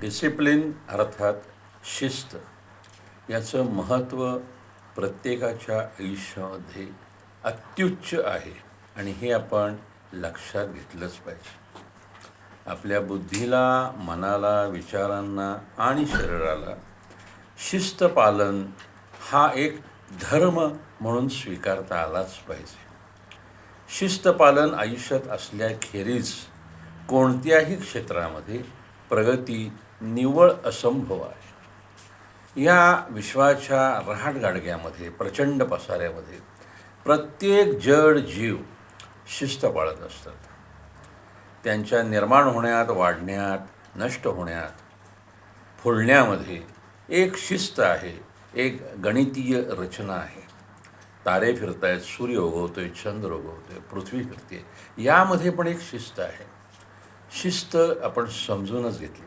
Discipline अर्थात शिस्त याचं महत्त्व प्रत्येकाच्या आयुष्यामध्ये अत्युच्च आहे आणि हे आपण लक्षात घेतलंच पाहिजे. आपल्या बुद्धीला मनाला विचारांना आणि शरीराला शिस्त पालन हा एक धर्म म्हणून स्वीकारता आलाच पाहिजे. शिस्तपालन आयुष्यात असल्याखेरीज कोणत्याही क्षेत्रामध्ये प्रगती निव्वळ असंभव आहे. या विश्वाच्या रहाटगाडग्यामध्ये प्रचंड पसाऱ्यामध्ये प्रत्येक जड जीव शिस्त पाळत असतात. त्यांच्या निर्माण होण्यात वाढण्यात नष्ट होण्यात फुलण्यामध्ये एक शिस्त आहे एक गणितीय रचना आहे. तारे फिरतायत सूर्य उगवतोय चंद्र उगवतोय पृथ्वी फिरते यामध्ये पण एक शिस्त आहे. शिस्त आपण समजूनच घेतली